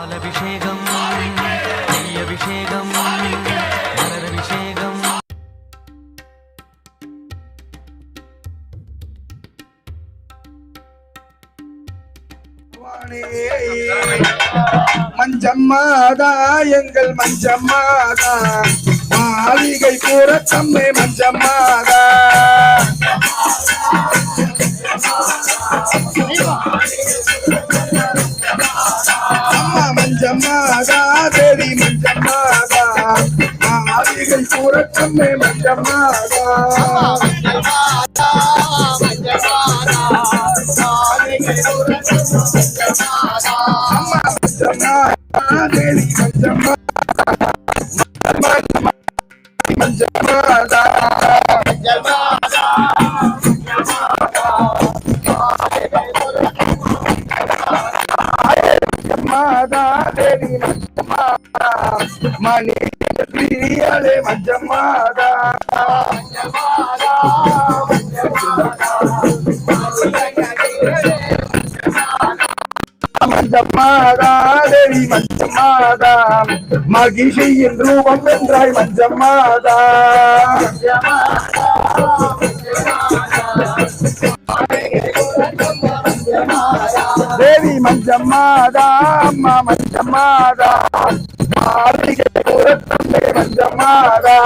பாலபிஷேகம் நெய் அபிஷேகம் மலர் அபிஷேகம் மஞ்சம்மாதா. எங்கள் மஞ்சம்மாதா. மாளிகை கூற தம்மை மஞ்சம்மாதா அம்மா மஞ்சம்மாதா தேவி மஞ்சம்மாதா ஆவிகள் கூற தம்மை மஞ்சம்மாதா அம்மா தேவி மஞ்சம்மாதா மணி பிரியாளே மஞ்சமாதா. மஞ்சமாதா தேவி மஞ்சமாதா. மகிஷியின் ரூபம் என்றாய் மஞ்சமாதா. தேவி மஞ்சமாதா அம்மா மஞ்சமாதா. மஞ்சம்மாதா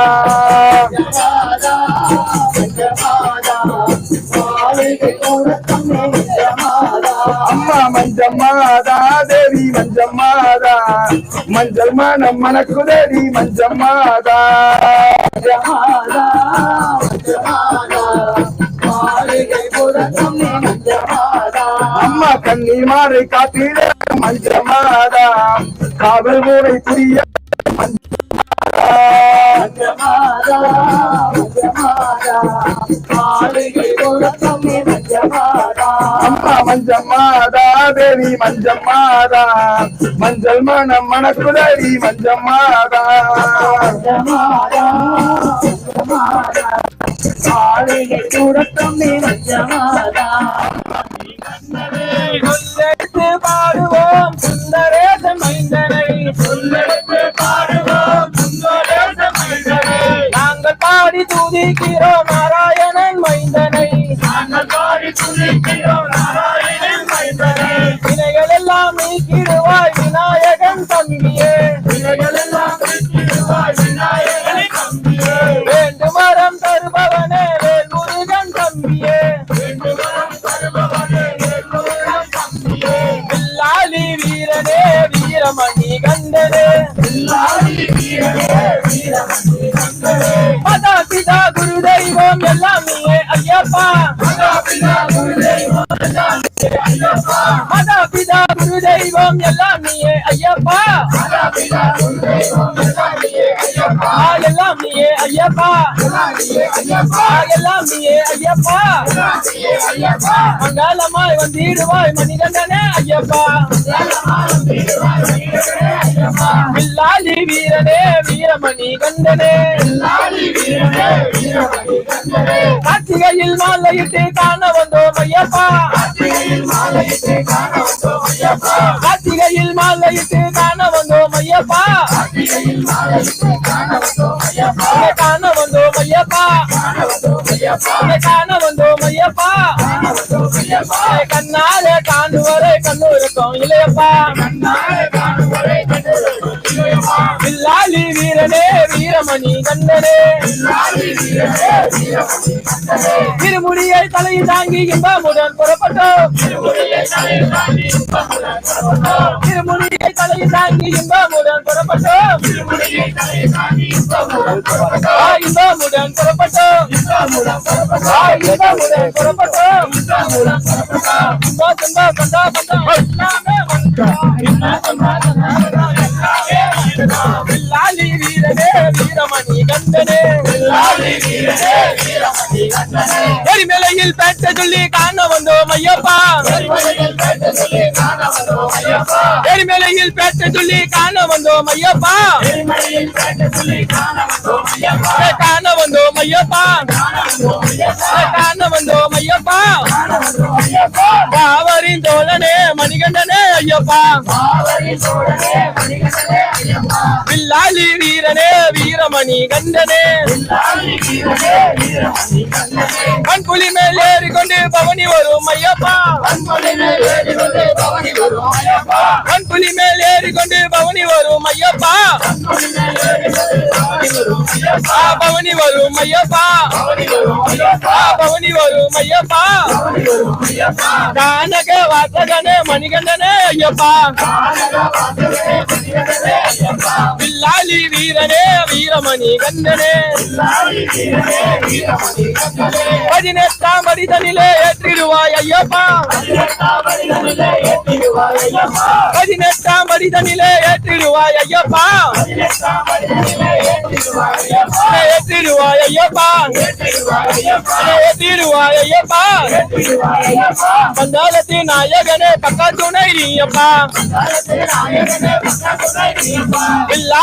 மாளிகை புறத்தம்பே மஞ்சம்மாதா அம்மா மஞ்சம்மாதா தேவி மஞ்சம்மாதா மஞ்சள் மனம் மணக்குதேவி கண்ணி மாறை காத்திட மஞ்சமாதா காவல் ஊரை புரிய அம்மா மஞ்சம்மாதா தேவி மஞ்சம்மாதா மஞ்சள் மனம் மணக்குதவி மஞ்சம்மாதா மாதா பாடுவோம். சுந்தரேச மைந்தனை. சொல்லெடுத்து பாடுவோம். சுந்தரேச மைந்தனை. நாங்கள் பாடி துதிக்கிறோம் நாராயணன் மைந்தனை. நாங்கள் பாடி துதிக்கிறோம் நாராயணன் மைந்தனை. வினைகள் எல்லாம் நீக்கிடுவாய் விநாயகன் தம்பியே. மதா பிதா குரு தெய்வம் எல்லாம் நீயே ஐயப்பா. மதா பிதா குரு தெய்வம் எல்லாம் நீயே ஐயப்பா. ஐயப்பா. எல்லாம் நீயே ஐயப்பா. மங்களமாய் வந்திடுவாய் மணிகண்டனே ஐயப்பா. வில்லாலி வீரனே வீரமணி கண்டனே. கார்த்திகையில் மாலையிட்டு காண வந்தோம் ஐயப்பா. கார்த்திகையில் மாலையிட்டு காண வந்தோம் ஐயப்பா. காண வந்தோம் ஐயப்பா உன்னை காண வந்தோம் ஐயப்பா கண்ணாலே காணுவரை கண்ணு இருக்கும் இல்லையப்பா வில்லாலி வீரனே வீரமணி கண்டனே திருமுடியை தலை தாங்கி இன்பமுடன் புறப்பட்டோம். திருமுடியை தலை தாங்கி இன்பமுடன் புறப்பட்டோம். ஆ, இன்பமுடன் புறப்பட்டோம். ஆ, இன்பமுடன் புறப்பட்டோம். துன்பா, துன்பா, எல்லாமே வந்தோம். வில்லாலி வீரனே வீரமணி கண்டனே எரிமலையில் பேட்ட சொல்லி காண வந்தோம் ஐயப்பா. எரிமலையில் பேட்ட சொல்லி காண வந்தோம் ஐயப்பா. காண வந்தோம் ஐயப்பா. காண வந்தோம் ஐயப்பா. காவரின் தோழனே மணிகண்டனே. ஐயப்பா. வில்லாளி வீரனே வீரமணி கண்டனே. கண்புலி மேல் ஏறி கொண்டு பவனி வரும் ஐயப்பா. கண்புலி மேல் ஏறி கொண்டு பவனி வரும் ஐயப்பா. ஆ, பவனி வரும் ஐயப்பா. ஆ, பவனி வரும் ஐயப்பா. கானக வாசகனே மணிகண்டனே ஐயப்பா. வில்லாளி வீரனே வீரமணி கண்ணனே. பதினெட்டாம் அடிதனிலே ஏற்றிடுவாய் ஐயப்பா. பதினெட்டாம் அடிதனிலே ஏற்றிடுவாய் ஐயப்பா. ஏற்றிடுவாய் ஐயப்பா. ஏற்றிடுவாய் ஐயப்பா. பந்தாளத்தின் நாயகனே பக்கா துணை நீயப்பா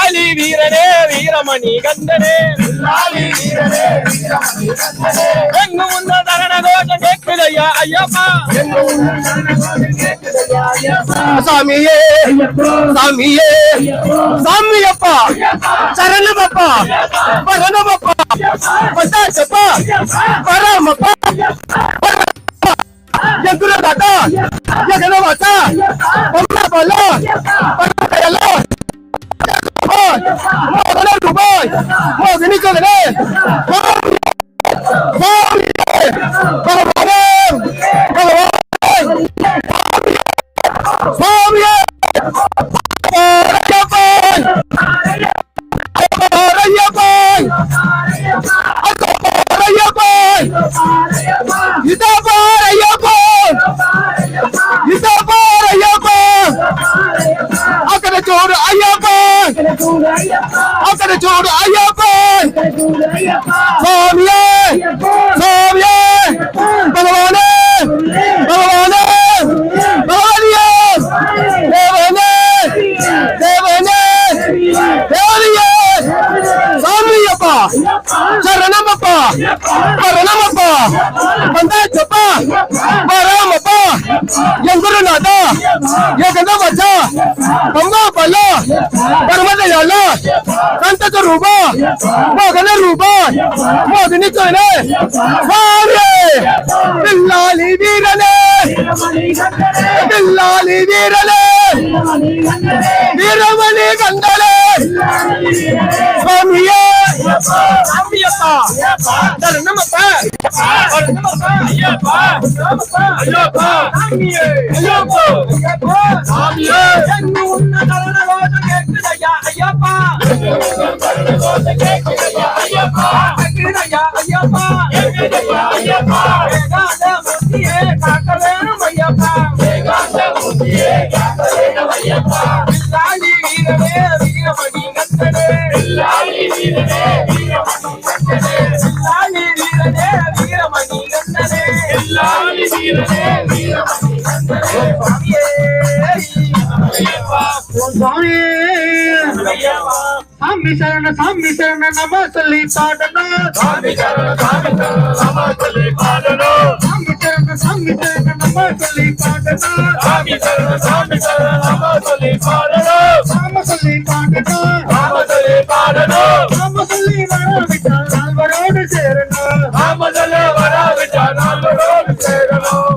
வில்லாளி வீரனே வீரமணி கண்டனே எங்கு முன்ன தகன கோஷம் கேட்குதையா ஐயப்பா? சாமியே சாமியே சாமியப்பா சரணமப்பா பரணமப்பா பட்டாச்சப்பா பரமப்பா எங்குல தாத்தா எகன வாத்தா அம்மா பல்ல பரமயல்ல Uruguay! ¡Vamos a ganar Uruguay! ¡Vamos a venir a ganar! ¡Vamos! ¡Vamos! You're After the tour, Ayapa! Famye! Famye! Balawane! Balawane! Balawane! Devane! Devane! Devane! சாமியப்பா சரணமப்பா பரணமப்பா வந்தாச்சப்பா பராமப்பா என் குருநாதா என் கந்தவச்சா பம்மா பல்லா taka roba ba kana roba ba dini kana fare billahi virale billahi virale Veeramani கண்டலே சாமியே சாமியப்பா நம்ம ஐயப்பா ஐயப்பா சாமியே ஐயப்பா சாமியே எங்கு உன்ன தலன கோஷம் கேட்குதையா ஐயப்பா கேட்குதையா ஐயப்பா கேட்குதையா ஐயப்பா கேட்குதையா ஐயப்பா வேகாத முத்தியே காக்க வேணும் ஐயப்பா வேகாத முத்தியே காக்க வேணும் ஐயப்பா வில்லாளி வீரனே வீரமணி கண்டனே வில்லாளி வீரனே வீரமணி சாமி சரண சாமி சரண நம சொல்லி பாடணும் சாமி சரண சாமி சரண நம சொல்லி பாடணும் சாமி சரண சாமி சரண நம சொல்லி பாடணும் சாமி சரண சாமி சரண நம சொல்லி பாடணும் சாம சொல்லி பாடணும் நாம சொல்லி பாடணும் சாம சொல்லி வரவிட்டால் நால்வரோடு சேரணும்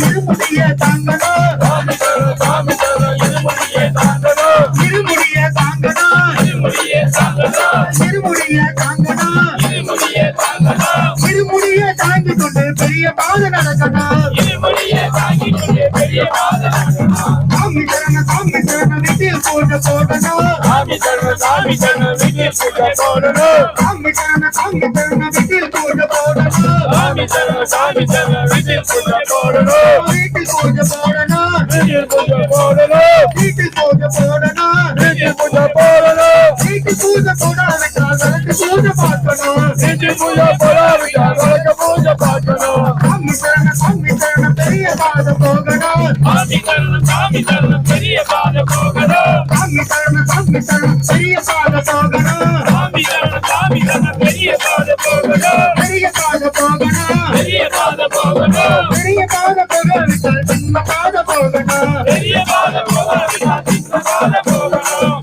இருமுடிய தாங்கடா. இருமுடிய தாங்கடா. இருமுடிய தாங்கணும் கொண்டு பெரிய பாத நடக்கணும் சாமி சரண சாமி சரண வீட்டில் போட்டு போடணும். சாமி சரண சாமி சரண வீட்டில் போட்டு போடணும். வீட்டில் பூஜை போடணும். வீட்டில் பூஜை போடணும். வீட்டில் பூஜை போடாவிட்டால் விளக்கு பூஜை பார்க்கணும் சாமி சரண சாமி சரண பெரிய பாத போகணும் சாமி சரண சாமி சரண பெரிய பாத போகணும் பெரிய பாத போகணும் பெரிய பாத போகாவிட்டால் சின்ன பாத போகணும்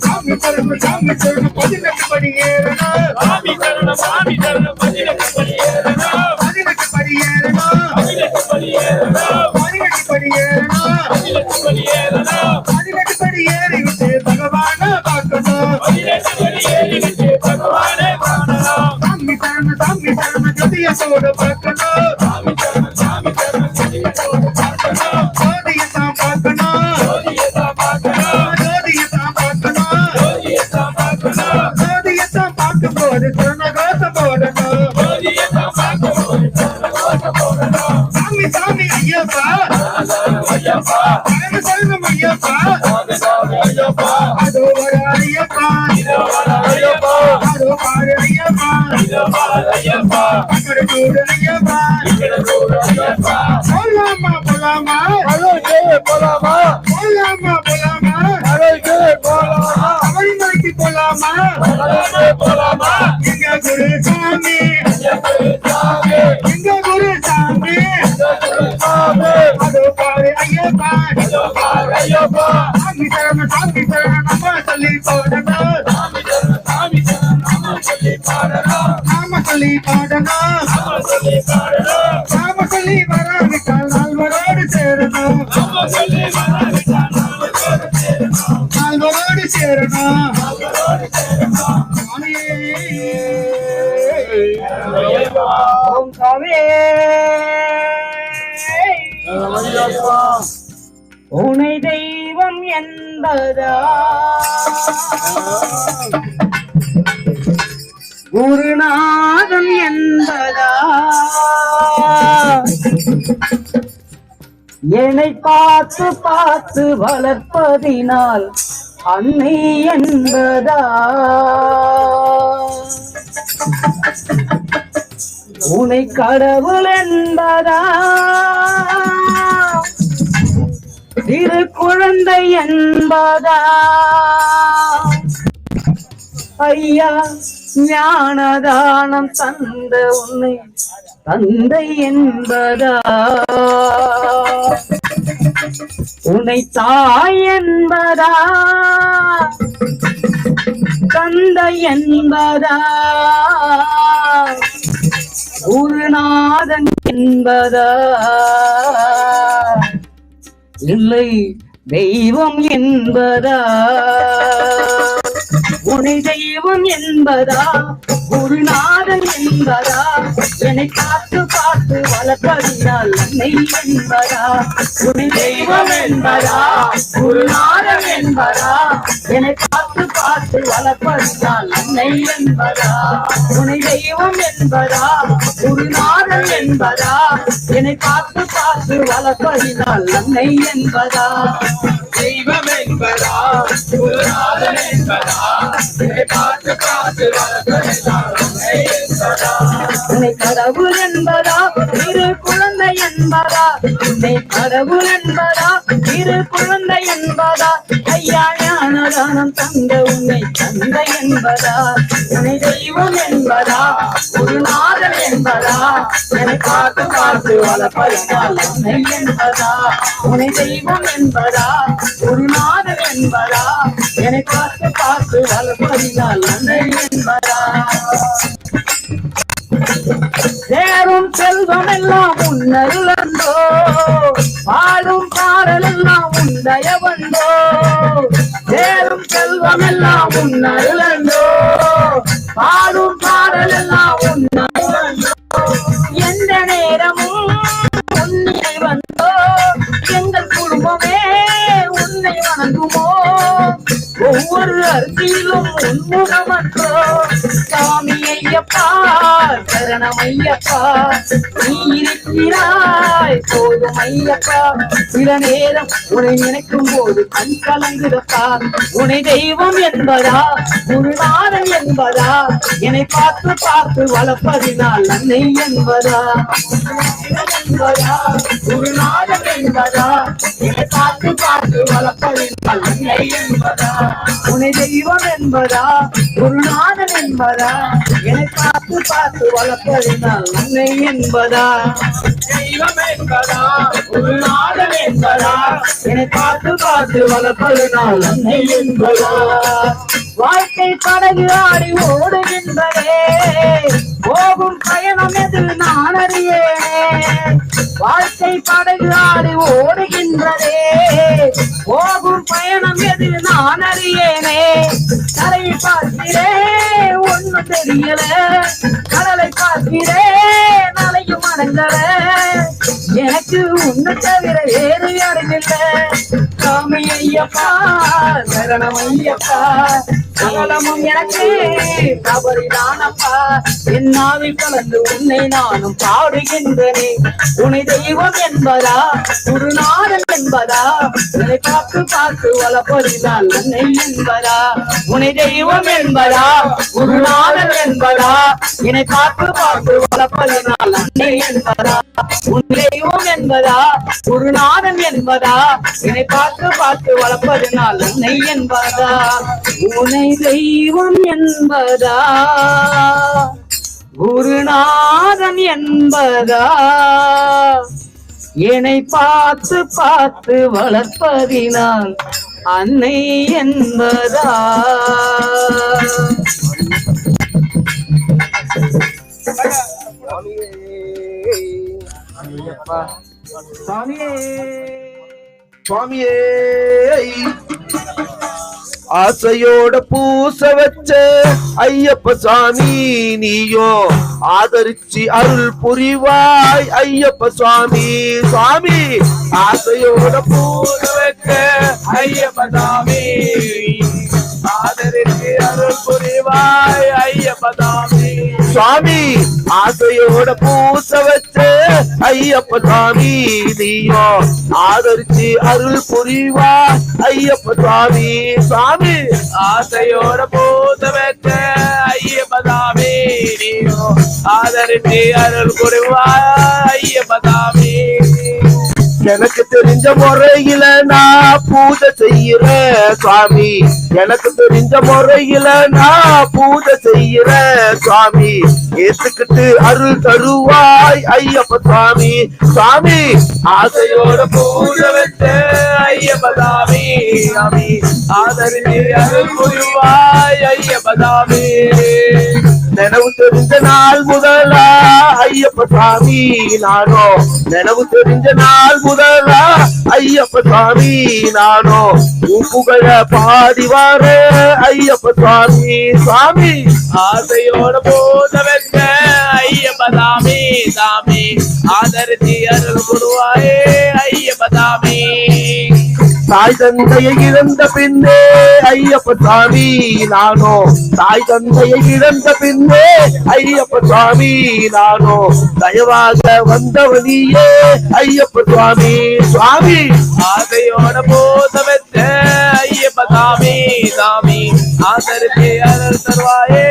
சாமி சரண சாமி சரண பதினெட்டு படி ஏறணும் பதினெட்டு படி ஏறணும் பதினெட்டு படி ஏறணும் பதினெட்டு படி ஏறிவிட்டு பகவான பார்க்கணும் சாமி பார்க்கணும் அக்கறை கூடு ஐயப்பா போலாமா? போலாமா போலாமா? போலாமா சபரிமலைக்கு போலாமா? எங்க குரு சாமி எங்க குரு சாமி அதோ பாரு ஐயப்பா. சாமி சரண சாமி சரண நம்ம சொல்லி போடணும் நாம சொல்லி பாடணும் சொல்லி நாம சொல்லி வராவிட்டால் நால்வரோடு சேரணும் நால்வரோடு சேரணும் ஓம் சாமி. உனை தெய்வம் என்பதா? குருநாதன் என்பதா? என்னை பார்த்து பார்த்து வளர்ப்பதினால் அன்னை என்பதா? உனை கடவுள் என்பதா? திரு குழந்தை என்பதா? ஐயா ஞானதானம் தந்த உன்னை தந்தை என்பதா? உன்னை தாய் என்பதா? தந்தை என்பதா? குருநாதன் என்பதா? இல்லை தெய்வம் என்பதா? உனை தெய்வம் என்பதா? குருநாதன் என்பதா? என்னை காத்து பார்த்து வளர்ப்பதினால் அன்னை என்பதா? உனை தெய்வம் என்பதா? குருநாதன் என்பதா? என்னை காத்து பார்த்து வளர்ப்பதினால் அன்னை என்பதா? உனை தெய்வம் என்பதா? குருநாதன் என்பதா? என்னை காத்து பார்த்து வளர்ப்பதினால் அன்னை என்பதா? தெய்வம் என்பதா? குருநாதன் என்பதா? உன்னை கடவுள் என்பதா? இரு குழந்தை என்பதா? உன்னை கடவுள் என்பதா? இரு குழந்தை என்பதா? ஐயா ஞானதானம் தந்த உன்னை தந்தை என்பதா? உன்னை தெய்வம் என்பதா? குருநாதன் என்பதா? என்னை காத்து பார்த்து வளர்ப்பதனால் உன்னை என்பதா? உன்னை தெய்வம் என்பதா? குருநாதன் என்பதா? என்னை காத்து காத்து வளர்ப்பதினால் உன்னை என்பதா சேரும் செல்வம் எல்லாம் உன்னருளந்தோ பாடும் பாடல் எல்லாம் உண்டயவந்தோ சேரும் செல்வம் எல்லாம் உன்னருளந்தோ பாடும் பாடல் எல்லாம் ஒவ்வொரு அருகிலும் உன்முகமன்றோ. சாமி ஐயப்பா சரணம் ஐயப்பா நீ இருக்கிறாய் ஐயப்பா சில நேரம் உன்னை நினைக்கும் போது கண் கலங்குதப்பா. உன்னை தெய்வம் என்பதா குருநாதன் என்பதா? என்னை பார்த்து பார்த்து வளர்ப்பதினால் அன்னை என்பதா? என்பதா குருநாதன் என்பதா? என்னை பார்த்து பார்த்து வளர்ப்பதினால் அன்னை என்பதா? உன்னை தெய்வம் என்பதா? குருநாதன் என்பதா? என்னை பார்த்து பார்த்து வளர்ப்பதினால் அன்னை என்பதா? தெய்வம் என்பதா? குருநாதன் என்பதா என்னை பார்த்து பார்த்து வளர்ப்பதினால் அன்னை என்பதா? வாழ்க்கை படகு ஆடி ஓடுகின்றதே. போகும் பயணம் எது நான் அறியேன். வாழ்க்கை படகு ஆடி ஓடுகின்றதே. போகும் பயணம் எது நான் அறியேனே. கரை பார்க்கிறே ஒண்ணு தெரியல. கடலை பார்க்கிறே நலையும் அடங்கல. எனக்கு உன்னை தவிர வேறு யாரும் இல்லை. சாமி ஐயப்பா சரணம் ஐயப்பா. சகலமும் எனக்கு தவறிதானப்பா என் நாவில் கலந்து உன்னை நானும் பாடுகின்றனே. உன்னை தெய்வம் என்பதா? குருநாதன் என்பதா? உன்னை பார்த்து பார்த்து வளர்ப்பதினால் உன்னை என்பதா? உன்னை தெய்வம் என்பதா? குருநாதன் என்பதா? என்னை பார்த்து பார்த்து வளர்ப்பதினால் அன்னை என்பதா? உன் தெய்வம் என்பதா? குருநாதன் என்பதா? என்னை பார்த்து பார்த்து வளர்ப்பதினால் அன்னை என்பதா? உனை தெய்வம் என்பதா? குருநாதன் என்பதா? என்னை பார்த்து பார்த்து வளர்ப்பதினால் அன்னை என்பதா? சாமியே. சுவாமியே ஆசையோட பூச வச்ச ஐயப்ப சுவாமி நீயோ ஆதரிச்சு அருள் புரிவாய் ஐயப்ப சுவாமி சுவாமி ஆசையோட பூச வச்ச ஐயப்ப சுவாமி ஆதரிச்சு அருள் புரிவாய் ஐயப்ப சுவாமி சுவாமி ஆசையோட பூச வச்ச ஐயப்ப சாமி நீயோ ஆதரிச்சு அருள் புரிவா ஐயப்ப சுவாமி. சுவாமி ஆசையோட பூச வச்ச ஐயப்ப சாமி நீயோ ஆதரிச்சு அருள் புரிவா ஐயப்ப சாமி எனக்கு தெரிஞ்ச முறையில நான் பூஜை செய்யறேன் சுவாமி. எனக்கு தெரிஞ்ச முறையில நான் பூஜை செய்யறேன் சுவாமி. ஏத்துக்கிட்டு அருள் தருவாய் ஐயப்ப சுவாமி. சுவாமி ஆசையோட பூஜை வச்ச ஐயப்ப சாமி சாமி ஆதரிச்சு அருள் புரிவாய் ஐயப்ப சாமி நினைவு தெரிஞ்ச நாள் முதலா ஐயப்ப சாமி நானோ நினைவு தெரிஞ்ச நாள் முதல் புகழா ஐயப்ப சுவாமி நானோ உன் புகழ பாடி வார ஐயப்ப சுவாமி சுவாமி. ஆசையோட போத வைக்க ஐயப்ப சாமி சாமி. ஆதரிச்சி அருள் குருவாயே ஐயப்ப சாமி. தாய் தந்தையை இழந்த பின்னே ஐயப்ப சாமி நானோ. தாய் தந்தையை இழந்த பின்னே ஐயப்ப சுவாமி நானோ. தயவாக வந்தவனியே ஐயப்ப சுவாமி சுவாமி. ஆகையோட போத ஐயப்ப சாமி சாமி. ஆதரித்து அருள் தருவாயே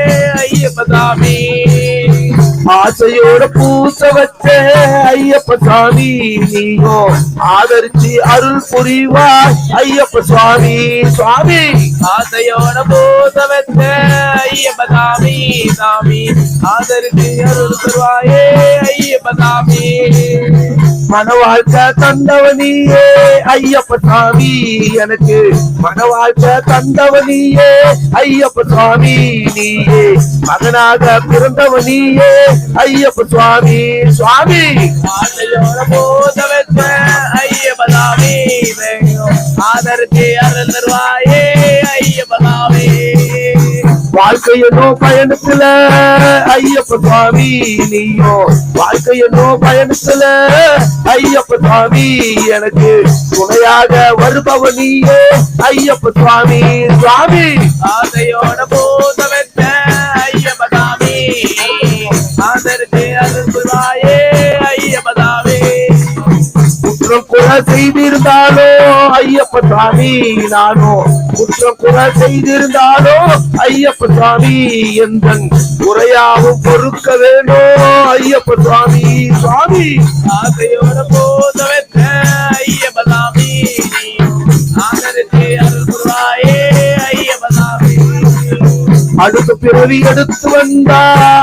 ஐயப்ப சாமி. ஆசையோட பூச வச்ச ஐயப்ப சாமி நீயோ. ஆதரிச்சு அருள் புரிவாய் ஐயப்ப சுவாமி சுவாமி. ஆசையோட பூச வச்ச ஐயப்ப சாமி சாமி. ஆதரிச்சு அருள் தருவாயே ஐயப்ப சாமி. மன வாழ்க்கை தந்தவனியே ஐயப்ப சாமி. எனக்கு மன வாழ்க்கை தந்தவனியே ஐயப்ப சுவாமி. நீயே மகனாக பிறந்தவனியே ஐயப்ப சுவாமி சுவாமி. ஆசையோட போத வச்ச ஐயப்பதாமே ஆதரிச்சு அருள் தருவாயே ஐயப்பதாமே வாழ்க்கையனோ பயணத்துல ஐயப்ப சுவாமி நீயோ. வாழ்க்கையனோ பயணத்துல ஐயப்ப சுவாமி எனக்கு துணையாக வருபவ நீயே ஐயப்ப சுவாமி. சுவாமி ஆசையோட போத வச்ச ஐயப்பதாமே ஆதரிச்சு அருள் தருவாயே ஐயப்பதாமே குற்றம் குற செய்திருந்தாலோ ஐயப்ப சாமி நானோ குற்றம் குறை செய்திருந்தாலோ ஐயப்ப சாமி எந்தன் குறையாவும் பொறுக்க வேணும் ஐயப்ப சுவாமி சுவாமி ஆசையோட போத வச்ச ஐயப்பதாமே ஆதரிச்சு அருள் தருவாயே அடுத்த பிறவி எடுத்து வந்தா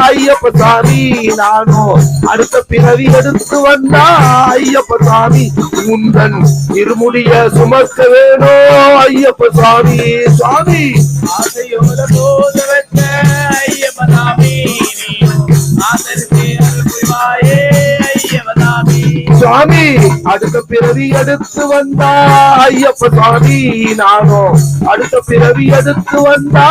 ஐயப்ப சாமி நானோ. அடுத்த பிறவி எடுத்து வந்தா ஐயப்ப சாமி. உந்தன் இருமுடிய சுமக்க வேணோ ஐயப்ப சாமி சுவாமி ஆசையோட போத வச்ச ஐயப்பதாமே ஆதரிச்சு அருள் புரிவாயே. சுவாமி அடுத்த பிறவி எடுத்து வந்தா ஐயப்ப சாமி நானோ. அடுத்த பிறவி எடுத்து வந்தா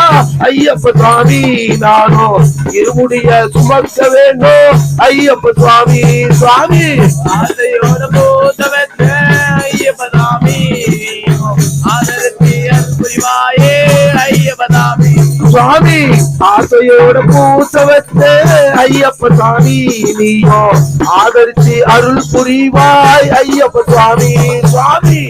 ஐயப்ப சாமி நானோ. இருமுடிய சுமக்க வேண்டும் ஐயப்ப சுவாமி சுவாமி. ஆசையோட போத ஐயப்ப ஐயப்பதாமே ஆதரிச்சு அருள் புரிவாயே சுவாமி ஆசையோட பூச வச்ச ஐயப்ப சாமி நீயோ ஆதரிச்சு அருள் புரிவாய் ஐயப்ப சுவாமி சுவாமி.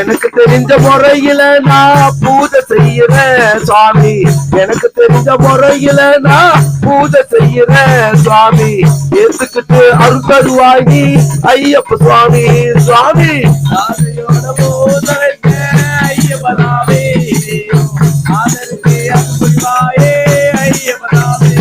எனக்கு தெரிஞ்ச முறையில நான் பூஜை செய்யறேன் சுவாமி. எனக்கு தெரிஞ்ச முறையில நான் பூஜை செய்யறேன் சுவாமி. ஏத்துக்கிட்டு அருள்தருவாயி ஐயப்ப சுவாமி. சுவாமி. ஐயப்பனாவே ஐயப்பனாவே